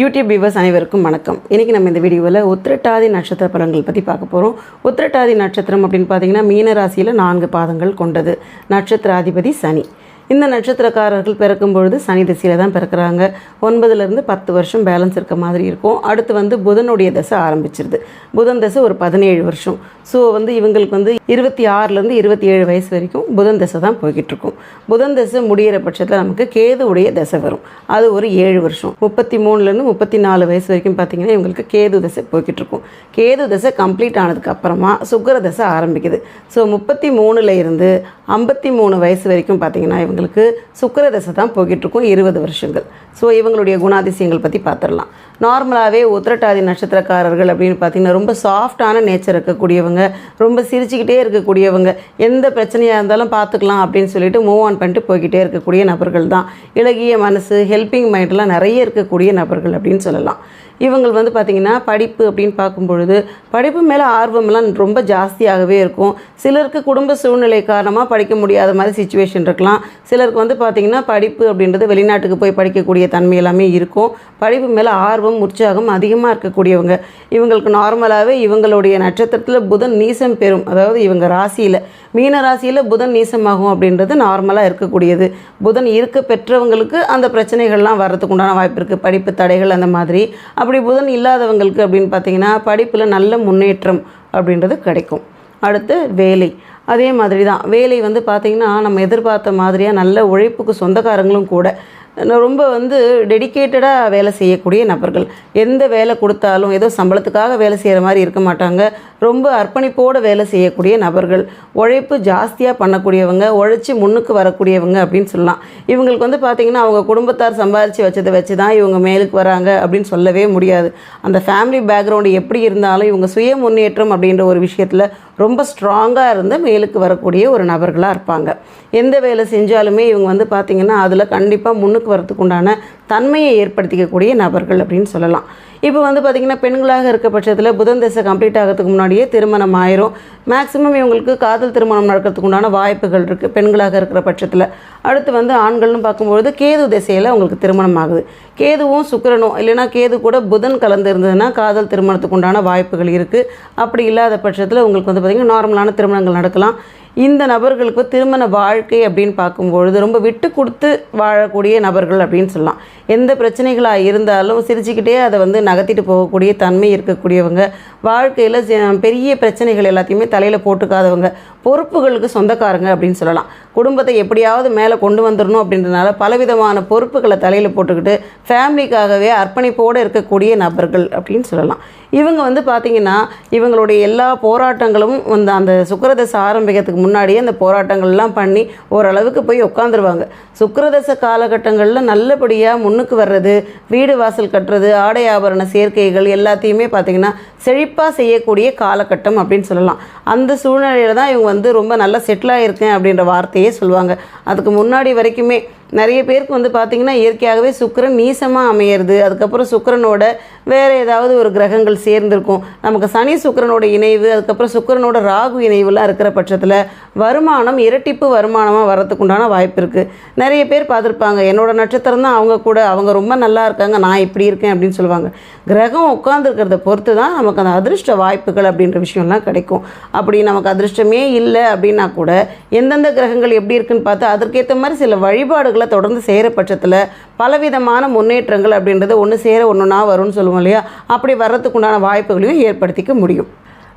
YouTube viewers அனைவருக்கும் வணக்கம். இன்றைக்கி நம்ம இந்த வீடியோவில் உத்திரட்டாதி நட்சத்திர பலன்கள் பற்றி பார்க்க போகிறோம் உத்திரட்டாதி நட்சத்திரம் அப்படின்னு பார்த்தீங்கன்னா மீன ராசியில் நான்கு பாதங்கள் கொண்டது. நட்சத்திராதிபதி சனி. இந்த நட்சத்திரக்காரர்கள் பிறக்கும் பொழுது சனி திசையில் தான் பிறக்கிறாங்க. ஒன்பதுலேருந்து பத்து வருஷம் பேலன்ஸ் இருக்க மாதிரி இருக்கும். அடுத்து வந்து புதனுடைய தசை ஆரம்பிச்சிருது. புதன் தசை ஒரு பதினேழு வருஷம். ஸோ வந்து இவங்களுக்கு வந்து இருபத்தி ஆறுலேருந்து இருபத்தி ஏழு வயசு வரைக்கும் புதன் தசை தான் போய்கிட்டுருக்கும் புதன் தசை முடியிற பட்சத்தில் நமக்கு கேதுவுடைய தசை வரும். அது ஒரு ஏழு வருஷம். முப்பத்தி மூணுலேருந்து முப்பத்தி நாலு வயசு வரைக்கும் பார்த்தீங்கன்னா இவங்களுக்கு கேது தசை போய்கிட்டுருக்கும் கேது தசை கம்ப்ளீட் ஆனதுக்கு அப்புறமா தசை ஆரம்பிக்குது. ஸோ முப்பத்தி மூணுல இருந்து ஐம்பத்தி மூணு வயசு வரைக்கும் பார்த்தீங்கன்னா இவங்களுக்கு சுக்கிர தசை தான் போய்கிட்டு இருக்கும் இருபது வருஷங்கள். ஸோ இவங்களுடைய குணாதிசயங்கள் பற்றி பார்த்துடலாம். நார்மலாகவே உத்திரட்டாதி நட்சத்திரக்காரர்கள் அப்படின்னு பார்த்தீங்கன்னா ரொம்ப சாஃப்டான நேச்சர் இருக்கக்கூடியவங்க ரொம்ப சிரிச்சுக்கிட்டே இருக்கக்கூடியவங்க. எந்த பிரச்சனையாக இருந்தாலும் பார்த்துக்கலாம் அப்படின்னு சொல்லிட்டு மூவ் ஆன் பண்ணிட்டு போய்கிட்டே இருக்கக்கூடிய நபர்கள் தான். இலகிய மனசு ஹெல்பிங் மைண்ட்லாம் நிறைய இருக்கக்கூடிய நபர்கள் அப்படின்னு சொல்லலாம். இவங்கள் வந்து பார்த்திங்கன்னா படிப்பு அப்படின்னு பார்க்கும் பொழுது படிப்பு மேலே ஆர்வம்லாம் ரொம்ப ஜாஸ்தியாகவே இருக்கும். சிலருக்கு குடும்ப சூழ்நிலை காரணமாக படிக்க முடியாத மாதிரி சுச்சுவேஷன் இருக்கலாம். சிலருக்கு வந்து பார்த்திங்கன்னா படிப்பு அப்படின்றது வெளிநாட்டுக்கு போய் படிக்கக்கூடிய தன்மை எல்லாமே இருக்கும். படிப்பு மேலே ஆர்வம் உற்சாகம் அதிகமாக இருக்கக்கூடியவங்க. இவங்களுக்கு நார்மலாகவே இவங்களுடைய நட்சத்திரத்தில் புதன் நீசம் பெறும். அதாவது இவங்க ராசியில் மீன ராசியில் புதன் நீசமாகும் அப்படின்றது நார்மலாக இருக்கக்கூடியது. புதன் இருக்க பெற்றவங்களுக்கு அந்த பிரச்சனைகள்லாம் வர்றதுக்கு உண்டான வாய்ப்பு இருக்குது படிப்பு தடைகள் அந்த மாதிரி. அப்படி புதன் இல்லாதவங்களுக்கு அப்படின்னு பார்த்தீங்கன்னா படிப்பில் நல்ல முன்னேற்றம் அப்படின்றது கிடைக்கும். அடுத்து வேலை. அதே மாதிரி தான் வேலை வந்து பார்த்திங்கன்னா நம்ம எதிர்பார்த்த மாதிரியாக நல்ல உழைப்புக்கு சொந்தக்காரங்களும் கூட ரொம்ப வந்து டெடிக்கேட்டடாக வேலை செய்யக்கூடிய நபர்கள். எந்த வேலை கொடுத்தாலும் ஏதோ சம்பளத்துக்காக வேலை செய்கிற மாதிரி இருக்க மாட்டாங்க. ரொம்ப அர்ப்பணிப்போடு வேலை செய்யக்கூடிய நபர்கள். உழைப்பு ஜாஸ்தியாக பண்ணக்கூடியவங்க உழைச்சி முன்னுக்கு வரக்கூடியவங்க அப்படின்னு சொல்லலாம். இவங்களுக்கு வந்து பார்த்திங்கன்னா அவங்க குடும்பத்தார் சம்பாதிச்சு வச்சதை வச்சு தான் இவங்க மேலுக்கு வராங்க அப்படின்னு சொல்லவே முடியாது. அந்த ஃபேமிலி பேக்ரவுண்டு எப்படி இருந்தாலும் இவங்க சுய முன்னேற்றம் அப்படின்ற ஒரு விஷயத்தில் ரொம்ப ஸ்ட்ராங்காக இருந்து மேலுக்கு வரக்கூடிய ஒரு நபர்களாக இருப்பாங்க. எந்த வேலை செஞ்சாலுமே இவங்க வந்து பார்த்திங்கன்னா அதில் கண்டிப்பாக முன்னுக்கு வரத்துக்கு உண்டான தன்மையை ஏற்படுத்திக்கக்கூடிய நபர்கள் அப்படின்னு சொல்லலாம். இப்போ வந்து பார்த்திங்கன்னா பெண்களாக இருக்க பட்சத்தில் புதன் தசை கம்ப்ளீட் ஆகிறதுக்கு முன்னாடியே திருமணம் ஆயிரும். மேக்ஸிமம் இவங்களுக்கு காதல் திருமணம் நடக்கிறதுக்கு உண்டான வாய்ப்புகள் இருக்குது பெண்களாக இருக்கிற பட்சத்தில். அடுத்து வந்து ஆண்கள்னு பார்க்கும்பொழுது கேது திசையில் அவங்களுக்கு திருமணம் ஆகுது. கேதுவும் சுக்கிரனும் இல்லைனா கேது கூட புதன் கலந்து இருந்ததுன்னா காதல் திருமணத்துக்கு உண்டான வாய்ப்புகள் இருக்குது அப்படி இல்லாத பட்சத்தில் உங்களுக்கு வந்து பார்த்திங்கன்னா நார்மலான திருமணங்கள் நடக்கலாம். இந்த நபர்களுக்கு திருமண வாழ்க்கை அப்படின்னு பார்க்கும்பொழுது ரொம்ப விட்டு கொடுத்து வாழக்கூடிய நபர்கள் அப்படின்னு சொல்லலாம். எந்த பிரச்சனைகளாக இருந்தாலும் சிரிச்சுக்கிட்டே அதை வந்து நகர்த்திட்டு போகக்கூடிய தன்மை இருக்கக்கூடியவங்க வாழ்க்கையில் பெரிய பிரச்சனைகள் எல்லாத்தையுமே தலையில் போட்டுக்காதவங்க பொறுப்புகளுக்கு சொந்தக்காரங்க அப்படின்னு சொல்லலாம். குடும்பத்தை எப்படியாவது மேலே கொண்டு வந்துடணும் அப்படின்றனால பலவிதமான பொறுப்புகளை தலையில் போட்டுக்கிட்டு ஃபேமிலிக்காகவே அர்ப்பணிப்போடு இருக்கக்கூடிய நபர்கள் அப்படின்னு சொல்லலாம். இவங்க வந்து பார்த்திங்கன்னா இவங்களுடைய எல்லா போராட்டங்களும் வந்து அந்த சுக்கரதசை ஆரம்பிக்கிறதுக்கு முன்னாடியே அந்த போராட்டங்கள்லாம் பண்ணி ஓரளவுக்கு போய் உட்காந்துருவாங்க. சுக்கரதச காலகட்டங்களில் நல்லபடியாக முன்னுக்கு வர்றது வீடு வாசல் கட்டுறது ஆடை ஆபரண சேர்க்கைகள் எல்லாத்தையுமே பார்த்திங்கன்னா செழிப்பாக செய்யக்கூடிய காலகட்டம் அப்படின்னு சொல்லலாம். அந்த சூழ்நிலையில் தான் இவங்க வந்து ரொம்ப நல்லா செட்டில் ஆகியிருக்கேன் அப்படின்ற வார்த்தையே சொல்லுவாங்க. அதுக்கு முன்னாடி வரைக்குமே நிறைய பேருக்கு வந்து பார்த்திங்கன்னா இயற்கையாகவே சுக்கிரன் நீசமாக அமையிறது அதுக்கப்புறம் சுக்கரனோட வேறு ஏதாவது ஒரு கிரகங்கள் சேர்ந்திருக்கும். நமக்கு சனி சுக்கரனோட இணைவு அதுக்கப்புறம் சுக்கரனோட ராகு இணைவுலாம் இருக்கிற பட்சத்தில் வருமானம் இரட்டிப்பு வருமானமாக வரத்துக்குண்டான வாய்ப்பு இருக்குது நிறைய பேர் பார்த்துருப்பாங்க என்னோடய நட்சத்திரம் தான் அவங்க கூட அவங்க ரொம்ப நல்லா இருக்காங்க நான் இப்படி இருக்கேன் அப்படின்னு சொல்லுவாங்க. கிரகம் உட்காந்துருக்கிறத பொறுத்து தான் நமக்கு அந்த அதிர்ஷ்ட வாய்ப்புகள் அப்படின்ற விஷயம்லாம் கிடைக்கும். அப்படி நமக்கு அதிர்ஷ்டமே இல்லை அப்படின்னா கூட எந்தெந்த கிரகங்கள் எப்படி இருக்குன்னு பார்த்து அதற்கேற்ற மாதிரி சில வழிபாடுகள் தொடர்ந்து செய்கிற பட்சத்தில் பலவிதமான முன்னேற்றங்கள் அப்படின்றது ஒன்று சேர ஒன்றுனா வரும்னு சொல்லுவோம் இல்லையா? அப்படி வர்றதுக்குண்டான வாய்ப்புகளையும் ஏற்படுத்திக்க முடியும்.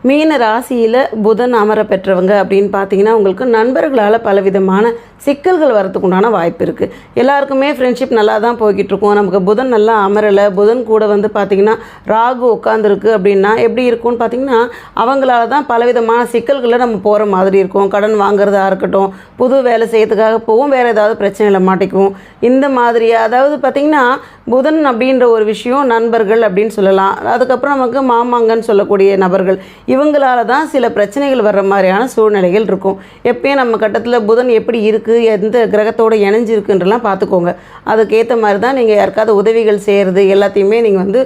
மீன ராசியில் புதன் அமர பெற்றவங்க அப்படின்னு பார்த்தீங்கன்னா உங்களுக்கு நண்பர்களால் பலவிதமான சிக்கல்கள் வரத்துக்குண்டான உண்டான வாய்ப்பு இருக்குது எல்லாருக்குமே ஃப்ரெண்ட்ஷிப் நல்லா தான் போய்கிட்டு இருக்கும் நமக்கு புதன் நல்லா அமரலை. புதன் கூட வந்து பார்த்திங்கன்னா ராகு உட்காந்துருக்கு அப்படின்னா எப்படி இருக்கும்னு பார்த்தீங்கன்னா அவங்களால தான் பலவிதமான சிக்கல்களில் நம்ம போகிற மாதிரி இருக்கும். கடன் வாங்குறதா இருக்கட்டும் புது வேலை செய்யறதுக்காக போவோம் வேறு ஏதாவது பிரச்சனையில் மாட்டிக்குவோம். இந்த மாதிரி அதாவது பார்த்திங்கன்னா புதன் அப்படின்ற ஒரு விஷயம் நண்பர்கள் அப்படின்னு சொல்லலாம். அதுக்கப்புறம் நமக்கு மாமாங்கன்னு சொல்லக்கூடிய நபர்கள் இவங்களால தான் சில பிரச்சனைகள் வர்ற மாதிரியான சூழ்நிலைகள் இருக்கும். எப்பயும் நம்ம கட்டத்தில் புதன் எப்படி இருக்குது எந்த கிரகத்தோட இணைஞ்சிருக்குன்றலாம் பார்த்துக்கோங்க அதுக்கேற்ற மாதிரி தான் நீங்கள் யாருக்காவது உதவிகள் செய்கிறது எல்லாத்தையுமே நீங்கள் வந்து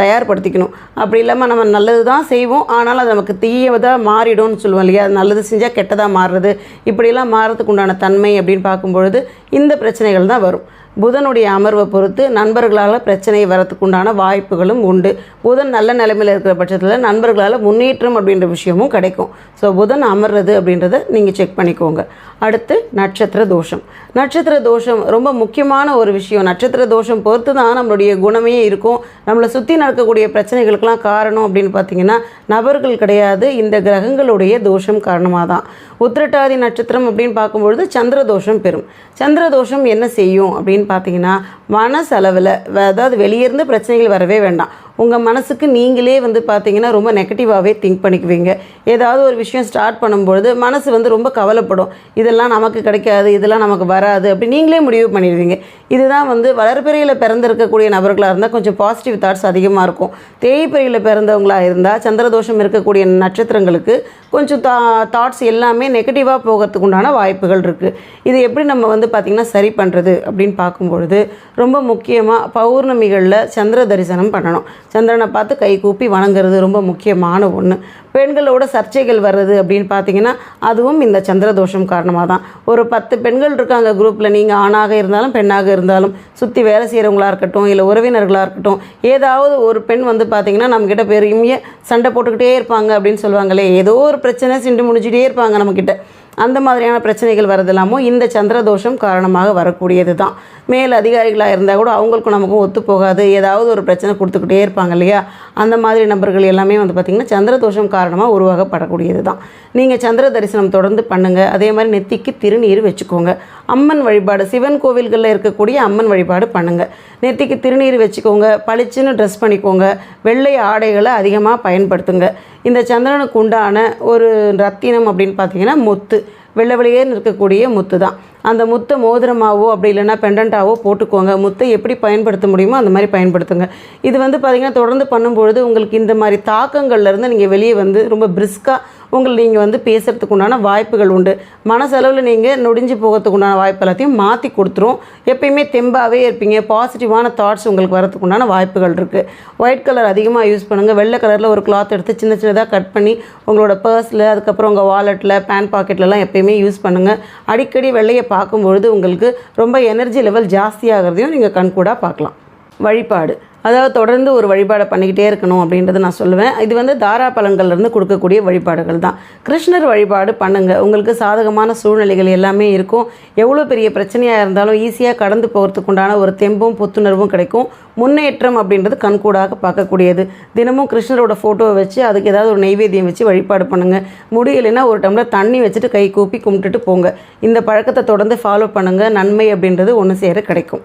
தயார்படுத்திக்கணும். அப்படி இல்லாமல் நம்ம நல்லது தான் செய்வோம். ஆனால் அது நமக்கு தீயதாக மாறிடும்னு சொல்லுவோம் இல்லையா? அது நல்லது செஞ்சால் கெட்டதாக மாறுறது. இப்படிலாம் மாறதுக்கு உண்டான தன்மை அப்படின்னு பார்க்கும்பொழுது இந்த பிரச்சனைகள் தான் வரும். புதனுடைய அமர்வை பொறுத்து நண்பர்களால் பிரச்சனை வரத்துக்குண்டான வாய்ப்புகளும் உண்டு. புதன் நல்ல நிலைமையில் இருக்கிற பட்சத்தில் நண்பர்களால் முன்னேற்றம் அப்படின்ற விஷயமும் கிடைக்கும். ஸோ புதன் அமர்றது அப்படின்றத நீங்கள் செக் பண்ணிக்கோங்க. அடுத்து நட்சத்திர தோஷம். நட்சத்திர தோஷம் ரொம்ப முக்கியமான ஒரு விஷயம். நட்சத்திர தோஷம் பொறுத்து தான் நம்மளுடைய குணமே இருக்கும். நம்மளை சுற்றி நடக்கக்கூடிய பிரச்சனைகளுக்கெல்லாம் காரணம் அப்படின்னு பார்த்தீங்கன்னா நபர்கள் கிடையாது. இந்த கிரகங்களுடைய தோஷம் காரணமாக தான் உத்திரட்டாதி நட்சத்திரம் அப்படின்னு பார்க்கும்பொழுது சந்திர தோஷம் பெறும். சந்திர தோஷம் என்ன செய்யும் அப்படின்னு பார்த்தீங்கன்னா மனசளவில் அதாவது வெளியிருந்து பிரச்சனைகள் வரவே வேண்டாம். உங்கள் மனசுக்கு நீங்களே வந்து பார்த்தீங்கன்னா ரொம்ப நெகட்டிவாகவே திங்க் பண்ணிக்குவீங்க. ஏதாவது ஒரு விஷயம் ஸ்டார்ட் பண்ணும்பொழுது மனசு வந்து ரொம்ப கவலைப்படும். இதெல்லாம் நமக்கு கிடைக்காது இதெல்லாம் நமக்கு வராது அப்படி நீங்களே முடிவு பண்ணிடுவீங்க. இதுதான் வந்து வளர்பிறையில் பிறந்திருக்கக்கூடிய நபர்களாக இருந்தால் கொஞ்சம் பாசிட்டிவ் தாட்ஸ் அதிகமாக இருக்கும். தேய்பிறையில் பிறந்தவங்களாக இருந்தால் சந்திரதோஷம் இருக்கக்கூடிய நட்சத்திரங்களுக்கு கொஞ்சம் தா தாட்ஸ் எல்லாமே நெகட்டிவாக போகிறதுக்கு உண்டான வாய்ப்புகள் இருக்குது இது எப்படி நம்ம வந்து பார்த்திங்கன்னா சரி பண்ணுறது அப்படின்னு பார்க்கும்பொழுது ரொம்ப முக்கியமாக பௌர்ணமிகளில் சந்திர தரிசனம் பண்ணணும். சந்திரனை பார்த்து கை கூப்பி வணங்குறது ரொம்ப முக்கியமான ஒன்று பெண்களோட சர்ச்சைகள் வர்றது அப்படின்னு பார்த்தீங்கன்னா அதுவும் இந்த சந்திரதோஷம் காரணமாக தான் ஒரு பத்து பெண்கள் இருக்காங்க குரூப்பில் நீங்கள் ஆணாக இருந்தாலும் பெண்ணாக இருந்தாலும் சுற்றி வேலை செய்கிறவங்களா இருக்கட்டும் இல்லை உறவினர்களாக இருக்கட்டும் ஏதாவது ஒரு பெண் வந்து பார்த்தீங்கன்னா நம்மக்கிட்ட பெருமையை சண்டை போட்டுக்கிட்டே இருப்பாங்க அப்படின்னு சொல்லுவாங்களே ஏதோ ஒரு பிரச்சனை சிண்டு முடிச்சுட்டே இருப்பாங்க நம்மக்கிட்ட அந்த மாதிரியான பிரச்சனைகள் வரதெல்லாமோ இந்த சந்திரதோஷம் காரணமாக வரக்கூடியது தான் மேல் அதிகாரிகளாக இருந்தால் கூட அவங்களுக்கும் நமக்கும் ஒத்து போகாது. ஏதாவது ஒரு பிரச்சனை கொடுத்துக்கிட்டே இருப்பாங்க இல்லையா? அந்த மாதிரி நபர்கள் எல்லாமே வந்து பார்த்திங்கன்னா சந்திரதோஷம் காரணமாக உருவாகப்படக்கூடியது தான் நீங்கள் சந்திர தரிசனம் தொடர்ந்து பண்ணுங்கள் அதே மாதிரி நெத்திக்கு திருநீர் வச்சுக்கோங்க. அம்மன் வழிபாடு சிவன் கோவில்களில் இருக்கக்கூடிய அம்மன் வழிபாடு பண்ணுங்கள் நெத்திக்கு திருநீர் வச்சுக்கோங்க. பளிச்சுன்னு ட்ரெஸ் பண்ணிக்கோங்க. வெள்ளை ஆடைகளை அதிகமாக பயன்படுத்துங்க. இந்த சந்திரனுக்கு உண்டான ஒரு ரத்தினம் அப்படின்னு பார்த்தீங்கன்னா முத்து. வெள்ளை வெளியேன்னு இருக்கக்கூடிய முத்து தான் அந்த முத்தை மோதிரமாவோ அப்படி இல்லைன்னா பெண்டண்ட்டாவோ போட்டுக்கோங்க. முத்தை எப்படி பயன்படுத்த முடியுமோ அந்த மாதிரி பயன்படுத்துங்க. இது வந்து பார்த்திங்கன்னா தொடர்ந்து பண்ணும்பொழுது உங்களுக்கு இந்த மாதிரி தாக்கங்கள்லேருந்து நீங்கள் வெளியே வந்து ரொம்ப பிரிஸ்காக உங்களை நீங்கள் வந்து பேசுகிறதுக்கு உண்டான வாய்ப்புகள் உண்டு. மனசளவில் நீங்கள் நொடிஞ்சு போகிறதுக்கு உண்டான வாய்ப்பு எல்லாத்தையும் மாற்றி கொடுத்துரும். எப்பயுமே தெம்பாகவே இருப்பீங்க. பாசிட்டிவான தாட்ஸ் உங்களுக்கு வரதுக்கு உண்டான வாய்ப்புகள் இருக்குது ஒயிட் கலர் அதிகமாக யூஸ் பண்ணுங்கள் வெள்ளை கலரில் ஒரு கிளாத் எடுத்து சின்ன சின்னதாக கட் பண்ணி உங்களோட பர்ஸில் அதுக்கப்புறம் உங்கள் வாலெட்டில் பேன் பாக்கெட்லலாம் எப்பயுமே யூஸ் பண்ணுங்கள் அடிக்கடி வெள்ளையை பார்க்கும்பொழுது உங்களுக்கு ரொம்ப எனர்ஜி லெவல் ஜாஸ்தியாகிறதையும் நீங்கள் கண்கூடாக பார்க்கலாம். வழிபாடு. அதாவது தொடர்ந்து ஒரு வழிபாடை பண்ணிக்கிட்டே இருக்கணும் அப்படின்றத நான் சொல்லுவேன். இது வந்து தாரா பலன்கள்லேருந்து கொடுக்கக்கூடிய வழிபாடுகள் தான். கிருஷ்ணர் வழிபாடு பண்ணுங்கள் உங்களுக்கு சாதகமான சூழ்நிலைகள் எல்லாமே இருக்கும். எவ்வளோ பெரிய பிரச்சனையாக இருந்தாலும் ஈஸியாக கடந்து போகிறதுக்கு உண்டான ஒரு தெம்பும் புத்துணர்வும் கிடைக்கும். முன்னேற்றம் அப்படின்றது கண்கூடாக பார்க்கக்கூடியது. தினமும் கிருஷ்ணரோட ஃபோட்டோவை வச்சு அதுக்கு ஏதாவது ஒரு நெய்வேத்தியம் வச்சு வழிபாடு பண்ணுங்கள் முடியலைன்னா ஒரு டம்ளர் தண்ணி வச்சுட்டு கை கூப்பி கும்பிட்டுட்டு போங்க. இந்த பழக்கத்தை தொடர்ந்து ஃபாலோ பண்ணுங்கள் நன்மை அப்படின்றது ஒன்று சேர கிடைக்கும்.